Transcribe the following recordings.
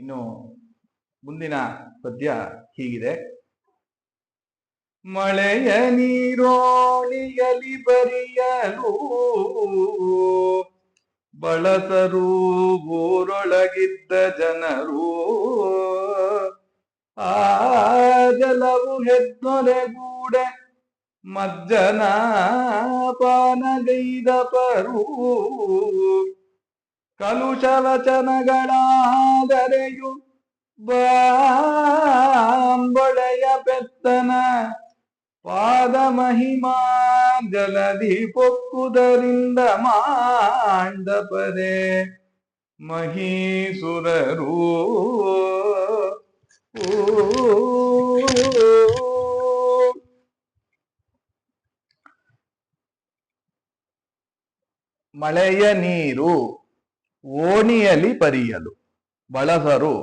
ಇನ್ನು ಮುಂದಿನ ಪದ್ಯ ಹೀಗಿದೆ. ಮಳೆಯ ನೀರೋಣಿಯಲಿ ಬರಿಯಲು ಬಳಸರು ಊರೊಳಗಿದ್ದ ಜನರು. ಆ ಜಲವು ಹೆದ್ದೊರೆಗೂಡ ಮಜ್ಜನ ಪಾನಗೈದ ಪರು. ಕಲುಷ ವಚನಗಳಾದರೆಯು ಬಾಂಬೊಳೆಯ ಬೆತ್ತನ ಪಾದ ಮಹಿಮಾ ಜಲದಿ ಪೊಕ್ಕುದರಿಂದ ಮಾಂಡಪರೆ ಮಹೀಸುರರು ಮಳೆಯ ನೀರು ಓಣಿಯಲಿ ಪರಿಯಲು. ಬಳಸರು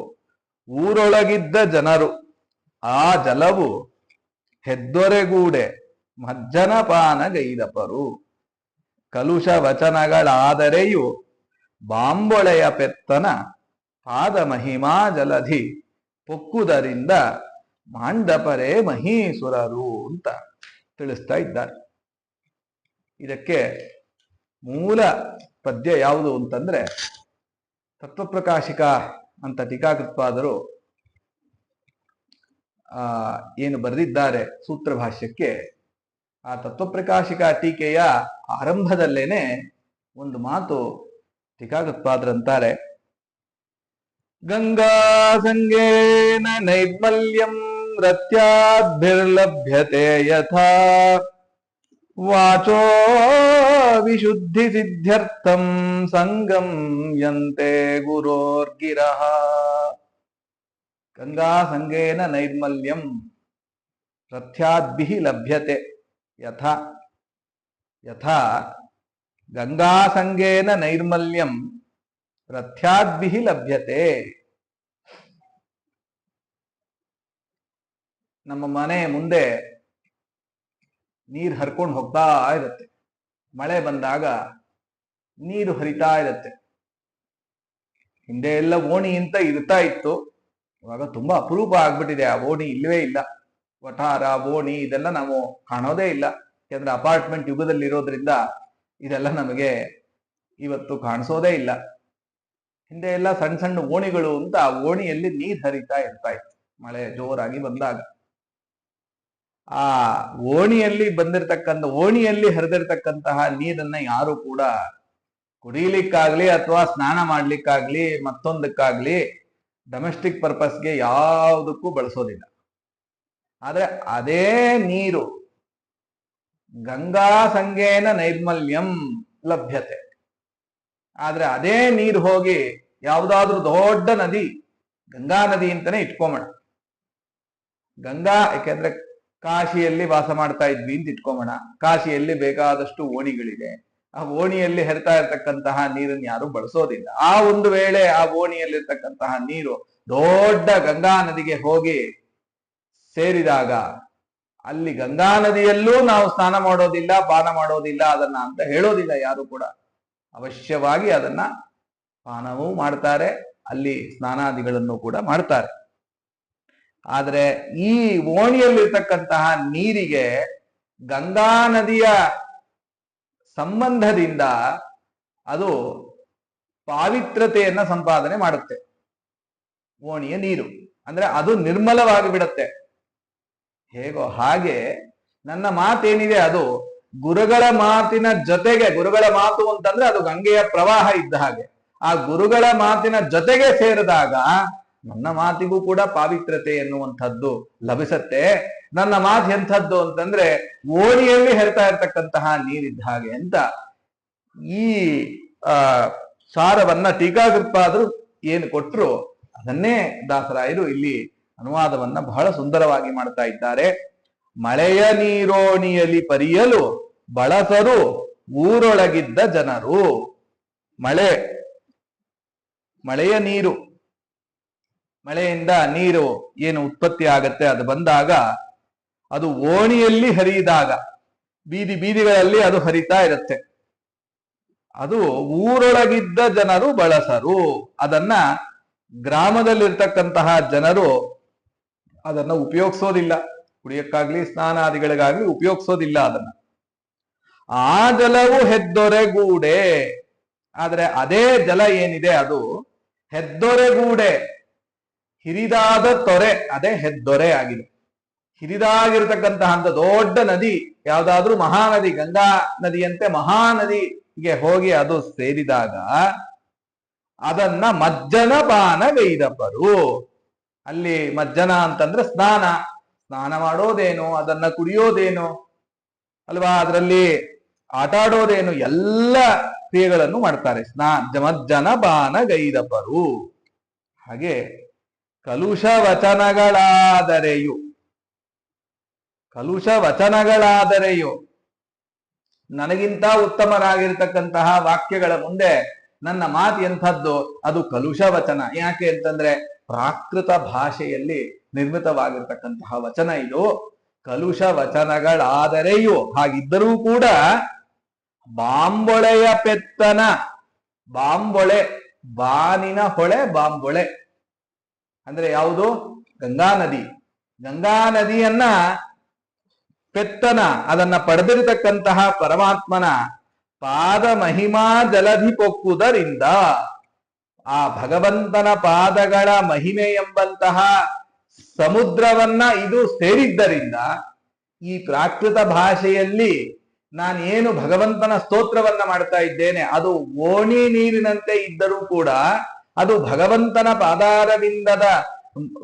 ಊರೊಳಗಿದ್ದ ಜನರು, ಆ ಜಲವು ಹೆದ್ದೊರೆಗೂಡೆ ಮಜ್ಜನ ಪಾನಗೈದಪರು ಕಲುಷ ವಚನಗಳಾದರೆಯೂ ಬಾಂಬೊಳೆಯ ಪೆತ್ತನ ಪಾದ ಮಹಿಮಾ ಜಲಧಿ ಪೊಕ್ಕುದರಿಂದ ಮಾಂಡಪರೇ ಮಹೀಸುರರು ಅಂತ ತಿಳಿಸ್ತಾ ಇದ್ದಾರೆ. ಇದಕ್ಕೆ ಮೂಲ ಪದ್ಯ ಯಾವುದು ಅಂತಂದ್ರೆ, ತತ್ವಪ್ರಕಾಶಿಕ ಅಂತ ಟೀಕಾಕೃತ್ಪಾದರು, ಆ, ಏನು ಬರೆದಿದ್ದಾರೆ ಸೂತ್ರ ಭಾಷ್ಯಕ್ಕೆ ಆ ತತ್ವಪ್ರಕಾಶಿಕ ಟೀಕೆಯ ಆರಂಭದಲ್ಲೇನೆ ಒಂದು ಮಾತು ಟೀಕಾಕೃತ್ಪಾದರಂತಾರೆ ಗಂಗಾ ಸಂಗೇನ ನೈರ್ಮಲ್ಯಂ ರತ್ಯಾಭಿರ್ಲಭ್ಯತೆ ಯಥಾ ವಾಚೋ ವಿಶುದ್ಧಿ ಸಿದ್ಧ್ಯರ್ಥಂ ಸಂಗಂ ಯಂತೆ ಗುರೋರ್ಗಿರಃ ಗಂಗಾ ಸಂಗೇನ ನೈರ್ಮಲ್ಯಂ ರಥ್ಯಾದ್ಭಿ ಲಭ್ಯತೆ ಯಥಾ ಯಥಾ ಗಂಗಾ ಸಂಗೇನ ನೈರ್ಮಲ್ಯಂ ರಥ್ಯಾದ್ಭಿ ಲಭ್ಯತೆ ನಮ್ಮ ಮನೆ ಮುಂದೆ ನೀರು ಹರ್ಕೊಂಡು ಹೋಗ್ತಾ ಇರುತ್ತೆ. ಮಳೆ ಬಂದಾಗ ನೀರು ಹರಿತಾ ಇರುತ್ತೆ. ಹಿಂದೆ ಎಲ್ಲ ಓಣಿ ಅಂತ ಇರ್ತಾ ಇತ್ತು. ಇವಾಗ ತುಂಬಾ ಅಪರೂಪ ಆಗ್ಬಿಟ್ಟಿದೆ. ಆ ಓಣಿ ಇಲ್ಲವೇ ಇಲ್ಲ. ವಠಾರ, ಓಣಿ ಇದೆಲ್ಲ ನಾವು ಕಾಣೋದೇ ಇಲ್ಲ. ಯಾಕಂದ್ರೆ ಅಪಾರ್ಟ್ಮೆಂಟ್ ಯುಗದಲ್ಲಿ ಇರೋದ್ರಿಂದ ಇದೆಲ್ಲ ನಮಗೆ ಇವತ್ತು ಕಾಣಿಸೋದೇ ಇಲ್ಲ. ಹಿಂದೆ ಎಲ್ಲ ಸಣ್ಣ ಸಣ್ಣ ಓಣಿಗಳು ಅಂತ ಆ ಓಣಿಯಲ್ಲಿ ನೀರ್ ಹರಿತಾ ಇರ್ತಾ ಇತ್ತು. ಮಳೆ ಜೋರಾಗಿ ಬಂದಾಗ. ಆ ಓಣಿಯಲ್ಲಿ ಬಂದಿರತಕ್ಕಂಥ, ಓಣಿಯಲ್ಲಿ ಹರಿದಿರ್ತಕ್ಕಂತಹ ನೀರನ್ನ ಯಾರು ಕೂಡ ಕುಡಿಯಲಿಕ್ಕಾಗ್ಲಿ ಅಥವಾ ಸ್ನಾನ ಮಾಡ್ಲಿಕ್ಕಾಗ್ಲಿ ಮತ್ತೊಂದಕ್ಕಾಗ್ಲಿ ಡೊಮೆಸ್ಟಿಕ್ ಪರ್ಪಸ್ಗೆ ಯಾವುದಕ್ಕೂ ಬಳಸೋದಿಲ್ಲ. ಆದ್ರೆ ಅದೇ ನೀರು ಗಂಗಾ ಸಂಗೇನ ನೈರ್ಮಲ್ಯಂ ಲಭ್ಯತೆ. ಆದ್ರೆ ಅದೇ ನೀರು ಹೋಗಿ ಯಾವುದಾದ್ರೂ ದೊಡ್ಡ ನದಿ, ಗಂಗಾ ನದಿ ಅಂತಾನೆ ಇಟ್ಕೊಂಬೋಣ ಗಂಗಾ ಯಾಕೆಂದ್ರೆ ಕಾಶಿಯಲ್ಲಿ ವಾಸ ಮಾಡ್ತಾ ಇದ್ವಿ ಅಂತ ಇಟ್ಕೊಂಬೋಣ. ಕಾಶಿಯಲ್ಲಿ ಬೇಕಾದಷ್ಟು ಓಣಿಗಳಿದೆ. ಆ ಓಣಿಯಲ್ಲಿ ಹರಿತಾ ಇರ್ತಕ್ಕಂತಹ ನೀರನ್ನು ಯಾರು ಬಳಸೋದಿಲ್ಲ. ಆ ಒಂದು ವೇಳೆ ಆ ಓಣಿಯಲ್ಲಿರ್ತಕ್ಕಂತಹ ನೀರು ದೊಡ್ಡ ಗಂಗಾ ನದಿಗೆ ಹೋಗಿ ಸೇರಿದಾಗ ಅಲ್ಲಿ ಗಂಗಾ ನದಿಯಲ್ಲೂ ನಾವು ಸ್ನಾನ ಮಾಡೋದಿಲ್ಲ, ಪಾನ ಮಾಡೋದಿಲ್ಲ, ಅದನ್ನ ಅಂತ ಹೇಳೋದಿಲ್ಲ ಯಾರು ಕೂಡ. ಅವಶ್ಯವಾಗಿ ಅದನ್ನ ಪಾನವೂ ಮಾಡ್ತಾರೆ, ಅಲ್ಲಿ ಸ್ನಾನಾದಿಗಳನ್ನು ಕೂಡ ಮಾಡ್ತಾರೆ. ಆದ್ರೆ ಈ ಓಣಿಯಲ್ಲಿರ್ತಕ್ಕಂತಹ ನೀರಿಗೆ ಗಂಗಾ ನದಿಯ ಸಂಬಂಧದಿಂದ ಅದು ಪಾವಿತ್ರತೆಯನ್ನ ಸಂಪಾದನೆ ಮಾಡುತ್ತೆ. ಓಣಿಯ ನೀರು. ಅಂದ್ರೆ ಅದು ನಿರ್ಮಲವಾಗಿ ಬಿಡುತ್ತೆ. ಹೇಗೋ ಹಾಗೆ ನನ್ನ ಮಾತೇನಿದೆ ಅದು ಗುರುಗಳ ಮಾತಿನ ಜೊತೆಗೆ, ಗುರುಗಳ ಮಾತು ಅಂತಂದ್ರೆ ಅದು ಗಂಗೆಯ ಪ್ರವಾಹ ಇದ್ದ ಹಾಗೆ. ಆ ಗುರುಗಳ ಮಾತಿನ ಜೊತೆಗೆ ಸೇರಿದಾಗ ನನ್ನ ಮಾತಿಗೂ ಕೂಡ ಪಾವಿತ್ರತೆ ಎನ್ನುವಂಥದ್ದು ಲಭಿಸತ್ತೆ. ನನ್ನ ಮಾತು ಎಂಥದ್ದು ಅಂತಂದ್ರೆ ಓಣಿಯಲ್ಲಿ ಹೇಳ್ತಾ ಇರ್ತಕ್ಕಂತಹ ನೀರಿದ್ದ ಹಾಗೆ ಅಂತ ಈ, ಆ, ಸಾರವನ್ನ ಟೀಕಾಕೃತ್ಪಾದರು ಏನು ಕೊಟ್ರು ಅದನ್ನೇ ದಾಸರಾಯರು ಇಲ್ಲಿ ಅನುವಾದವನ್ನ ಬಹಳ ಸುಂದರವಾಗಿ ಮಾಡ್ತಾ ಇದ್ದಾರೆ. ಮಳೆಯ ನೀರೋಣಿಯಲ್ಲಿ ಪರಿಯಲು ಬಳಸರು ಊರೊಳಗಿದ್ದ ಜನರು. ಮಳೆ, ಮಳೆಯ ನೀರು. ಮಳೆಯಿಂದ ನೀರು ಏನು ಉತ್ಪತ್ತಿ ಆಗತ್ತೆ ಅದು ಬಂದಾಗ ಅದು ಓಣಿಯಲ್ಲಿ ಹರಿದಾಗ ಬೀದಿ ಬೀದಿಗಳಲ್ಲಿ ಅದು ಹರಿತಾ ಇರುತ್ತೆ. ಅದು ಊರೊಳಗಿದ್ದ ಜನರು ಬಳಸರು. ಅದನ್ನ ಗ್ರಾಮದಲ್ಲಿರ್ತಕ್ಕಂತಹ ಜನರು ಅದನ್ನ ಉಪಯೋಗಿಸೋದಿಲ್ಲ. ಕುಡಿಯಕ್ಕಾಗ್ಲಿ, ಸ್ನಾನಾದಿಗಳಿಗಾಗ್ಲಿ ಉಪಯೋಗಿಸೋದಿಲ್ಲ ಅದನ್ನ. ಆ ಜಲವು ಹೆದ್ದೊರೆಗೂಡೆ. ಆದ್ರೆ ಅದೇ ಜಲ ಏನಿದೆ ಅದು? ಹೆದ್ದೊರೆಗೂಡೆ. ಹಿರಿದಾದ ತೊರೆ, ಅದೇ ಹೆದ್ದೊರೆ ಆಗಿದೆ. ಹಿರಿದಾಗಿರ್ತಕ್ಕಂತಹ ಅಂತ ದೊಡ್ಡ ನದಿ, ಯಾವುದಾದ್ರೂ ಮಹಾನದಿ, ಗಂಗಾ ನದಿಯಂತೆ ಮಹಾನದಿಗೆ ಹೋಗಿ ಅದು ಸೇರಿದಾಗ ಅದನ್ನ ಮಜ್ಜನ ಪಾನಗೈದಪ್ಪರು ಅಲ್ಲಿ ಮಜ್ಜನ ಅಂತಂದ್ರೆ ಸ್ನಾನ. ಸ್ನಾನ ಮಾಡೋದೇನು, ಅದನ್ನ ಕುಡಿಯೋದೇನು, ಅಲ್ವಾ? ಅದರಲ್ಲಿ ಆಟ ಆಡೋದೇನು, ಎಲ್ಲ ಕ್ರಿಯೆಗಳನ್ನು ಮಾಡ್ತಾರೆ. ಸ್ನಾ ಮಜ್ಜನ ಬಾನಗೈದಪ್ಪರು ಹಾಗೆ ಕಲುಷ ವಚನಗಳಾದರೆಯು. ಕಲುಷ ವಚನಗಳಾದರೆಯು. ನನಗಿಂತ ಉತ್ತಮರಾಗಿರ್ತಕ್ಕಂತಹ ವಾಕ್ಯಗಳ ಮುಂದೆ ನನ್ನ ಮಾತು ಎಂಥದ್ದು? ಅದು ಕಲುಷ ವಚನ. ಯಾಕೆ ಅಂತಂದ್ರೆ ಪ್ರಾಕೃತ ಭಾಷೆಯಲ್ಲಿ ನಿರ್ಮಿತವಾಗಿರ್ತಕ್ಕಂತಹ ವಚನ ಇದು. ಕಲುಷ ವಚನಗಳಾದರೆಯು. ಹಾಗಿದ್ದರೂ ಕೂಡ ಬಾಂಬೊಳೆಯ ಪೆತ್ತನ, ಬಾಂಬೊಳೆ, ಬಾನಿನ ಹೊಳೆ, ಬಾಂಬೊಳೆ. ಅಂದ್ರೆ ಯಾವುದು? ಗಂಗಾ ನದಿ. ಗಂಗಾ ನದಿಯನ್ನ ಪೆತ್ತನ, ಅದನ್ನ ಪಡೆದಿರತಕ್ಕಂತಹ ಪರಮಾತ್ಮನ ಪಾದ ಮಹಿಮಾ ಜಲಧಿ ಪೊಕ್ಕುವುದರಿಂದ ಆ ಭಗವಂತನ ಪಾದಗಳ ಮಹಿಮೆ ಎಂಬಂತಹ ಸಮುದ್ರವನ್ನ ಇದು ಸೇರಿದ್ದರಿಂದ ಈ ಪ್ರಾಕೃತ ಭಾಷೆಯಲ್ಲಿ ನಾನು ಏನು ಭಗವಂತನ ಸ್ತೋತ್ರವನ್ನ ಮಾಡ್ತಾ ಇದ್ದೇನೆ, ಅದು ಓಣಿ ನೀರಿನಂತೆ ಇದ್ದರೂ ಕೂಡ ಅದು ಭಗವಂತನ ಪಾದಾರವಿಂದದ,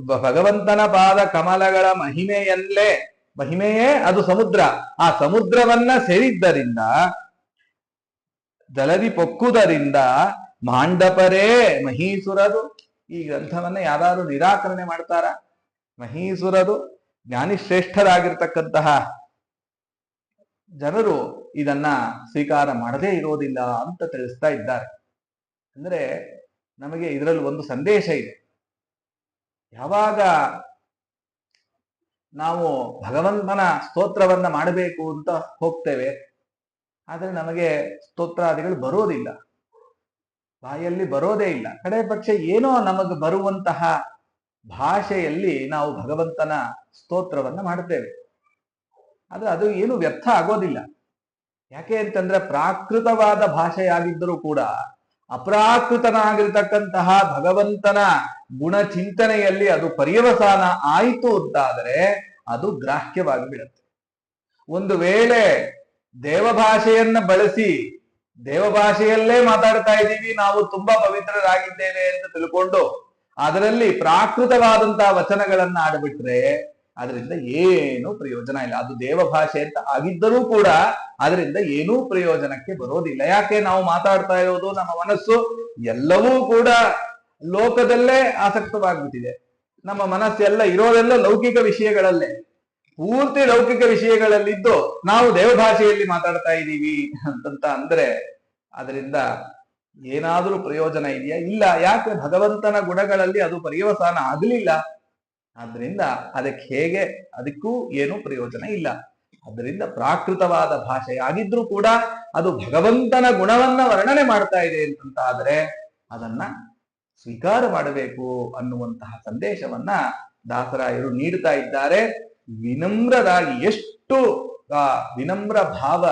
ಭಗವಂತನ ಪಾದ ಕಮಲಗಳ ಮಹಿಮೆಯಲ್ಲೇ, ಮಹಿಮೆಯೇ ಅದು ಸಮುದ್ರ. ಆ ಸಮುದ್ರವನ್ನ ಸೇರಿದ್ದರಿಂದ, ಜಲದಿ ಪೊಕ್ಕುದರಿಂದ ಮಾಂಡಪರೇ ಮಹೀಸುರರು ಈ ಗ್ರಂಥವನ್ನ ಯಾರಾದ್ರೂ ನಿರಾಕರಣೆ ಮಾಡ್ತಾರ? ಮಹೀಸುರರು ಜ್ಞಾನಿಶ್ರೇಷ್ಠರಾಗಿರ್ತಕ್ಕಂತಹ ಜನರು ಇದನ್ನ ಸ್ವೀಕಾರ ಮಾಡದೇ ಇರೋದಿಲ್ಲ ಅಂತ ತಿಳಿಸ್ತಾ ಇದ್ದಾರೆ. ಅಂದ್ರೆ ನಮಗೆ ಇದರಲ್ಲಿ ಒಂದು ಸಂದೇಶ ಇದೆ. ಯಾವಾಗ ನಾವು ಭಗವಂತನ ಸ್ತೋತ್ರವನ್ನ ಮಾಡಬೇಕು ಅಂತ ಹೋಗ್ತೇವೆ, ಆದರೆ ನಮಗೆ ಸ್ತೋತ್ರಾದಿಗಳು ಬರೋದಿಲ್ಲ. ಬಾಯಲ್ಲಿ ಬರೋದೇ ಇಲ್ಲ. ಕಡೆ ಪಕ್ಷ ಏನೋ ನಮಗೆ ಬರುವಂತಹ ಭಾಷೆಯಲ್ಲಿ ನಾವು ಭಗವಂತನ ಸ್ತೋತ್ರವನ್ನ ಮಾಡ್ತೇವೆ. ಆದ್ರೆ ಅದು ಏನು ವ್ಯರ್ಥ ಆಗೋದಿಲ್ಲ. ಯಾಕೆ ಅಂತಂದ್ರೆ ಪ್ರಾಕೃತವಾದ ಭಾಷೆಯಾಗಿದ್ದರೂ ಕೂಡ ಅಪ್ರಾಕೃತನಾಗಿರ್ತಕ್ಕಂತಹ ಭಗವಂತನ ಗುಣ ಚಿಂತನೆಯಲ್ಲಿ ಅದು ಪರ್ಯವಸಾನ ಆಯಿತು ಅಂತಾದರೆ ಅದು ಗ್ರಾಹ್ಯವಾಗಿ ಬಿಡುತ್ತೆ. ಒಂದು ವೇಳೆ ದೇವಭಾಷೆಯನ್ನ ಬಳಸಿ ದೇವಭಾಷೆಯಲ್ಲೇ ಮಾತಾಡ್ತಾ ಇದ್ದೀವಿ, ನಾವು ತುಂಬಾ ಪವಿತ್ರರಾಗಿದ್ದೇವೆ ಅಂತ ತಿಳ್ಕೊಂಡು ಅದರಲ್ಲಿ ಪ್ರಾಕೃತವಾದಂತಹ ವಚನಗಳನ್ನ ಆಡ್ಬಿಟ್ರೆ ಅದರಿಂದ ಏನು ಪ್ರಯೋಜನ ಇಲ್ಲ. ಅದು ದೇವಭಾಷೆ ಅಂತ ಆಗಿದ್ದರೂ ಕೂಡ ಅದರಿಂದ ಏನೂ ಪ್ರಯೋಜನಕ್ಕೆ ಬರೋದಿಲ್ಲ. ಯಾಕೆ ನಾವು ಮಾತಾಡ್ತಾ ಇರೋದು ನಮ್ಮ ಮನಸ್ಸು ಎಲ್ಲವೂ ಕೂಡ ಲೋಕದಲ್ಲೇ ಆಸಕ್ತವಾಗ್ಬಿಟ್ಟಿದೆ. ನಮ್ಮ ಮನಸ್ಸೆಲ್ಲ ಇರೋದೆಲ್ಲ ಲೌಕಿಕ ವಿಷಯಗಳಲ್ಲೇ. ಪೂರ್ತಿ ಲೌಕಿಕ ವಿಷಯಗಳಲ್ಲಿದ್ದು ನಾವು ದೇವಭಾಷೆಯಲ್ಲಿ ಮಾತಾಡ್ತಾ ಇದ್ದೀವಿ ಅಂತಂತ ಅಂದ್ರೆ ಅದರಿಂದ ಏನಾದರೂ ಪ್ರಯೋಜನ ಇದೆಯಾ? ಇಲ್ಲ. ಯಾಕೆ ಭಗವಂತನ ಗುಣಗಳಲ್ಲಿ ಅದು ಪರ್ಯವಸಾನ ಆಗಲಿಲ್ಲ? ಆದ್ರಿಂದ ಅದಕ್ಕೆ ಹೇಗೆ ಅದಕ್ಕೂ ಏನೂ ಪ್ರಯೋಜನ ಇಲ್ಲ. ಅದರಿಂದ ಪ್ರಾಕೃತವಾದ ಭಾಷೆಯಾಗಿದ್ರೂ ಕೂಡ ಅದು ಭಗವಂತನ ಗುಣವನ್ನ ವರ್ಣನೆ ಮಾಡ್ತಾ ಇದೆ ಅಂತಂತ ಆದ್ರೆ ಅದನ್ನ ಸ್ವೀಕಾರ ಮಾಡಬೇಕು ಅನ್ನುವಂತಹ ಸಂದೇಶವನ್ನ ದಾಸರಾಯರು ನೀಡ್ತಾ ಇದ್ದಾರೆ. ವಿನಮ್ರರಾಗಿ ಎಷ್ಟು ವಿನಮ್ರ ಭಾವ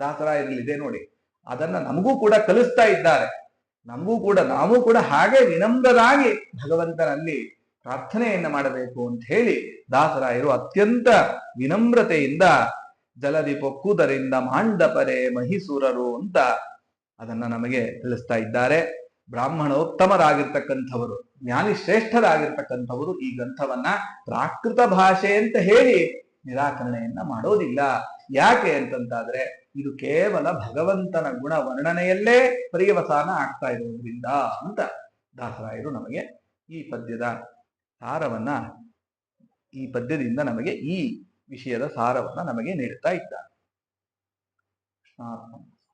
ದಾಸರಾಯರಲ್ಲಿದೆ ನೋಡಿ. ಅದನ್ನ ನಮಗೂ ಕೂಡ ಕಲಿಸ್ತಾ ಇದ್ದಾರೆ. ನಮಗೂ ಕೂಡ, ನಾವು ಕೂಡ ಹಾಗೆ ವಿನಮ್ರರಾಗಿ ಭಗವಂತನಲ್ಲಿ ಪ್ರಾರ್ಥನೆಯನ್ನ ಮಾಡಬೇಕು ಅಂತ ಹೇಳಿ ದಾಸರಾಯರು ಅತ್ಯಂತ ವಿನಮ್ರತೆಯಿಂದ ಜಲದಿ ಪೊಕ್ಕುದರಿಂದ ಮಾಂಡಪರೆ ಮಹಿಸೂರರು ಅಂತ ಅದನ್ನ ನಮಗೆ ತಿಳಿಸ್ತಾ ಇದ್ದಾರೆ. ಬ್ರಾಹ್ಮಣೋತ್ತಮರಾಗಿರ್ತಕ್ಕಂಥವರು ಜ್ಞಾನಿ ಶ್ರೇಷ್ಠರಾಗಿರ್ತಕ್ಕಂಥವರು ಈ ಗ್ರಂಥವನ್ನ ಪ್ರಾಕೃತ ಭಾಷೆ ಅಂತ ಹೇಳಿ ನಿರಾಕರಣೆಯನ್ನ ಮಾಡೋದಿಲ್ಲ. ಯಾಕೆ ಅಂತಂತಾದ್ರೆ ಇದು ಕೇವಲ ಭಗವಂತನ ಗುಣ ವರ್ಣನೆಯಲ್ಲೇ ಪರ್ಯವಸಾನ ಆಗ್ತಾ ಇರೋದ್ರಿಂದ ಅಂತ ದಾಸರಾಯರು ನಮಗೆ ಈ ಪದ್ಯದ ಸಾರವನ್ನ ಈ ಪದ್ಯದಿಂದ ನಮಗೆ ಈ ವಿಷಯದ ಸಾರವನ್ನ ನಮಗೆ ನೀಡುತ್ತಾ ಇದ್ದಾರೆ. ಕೃಷ್ಣಾರ್ಪಣ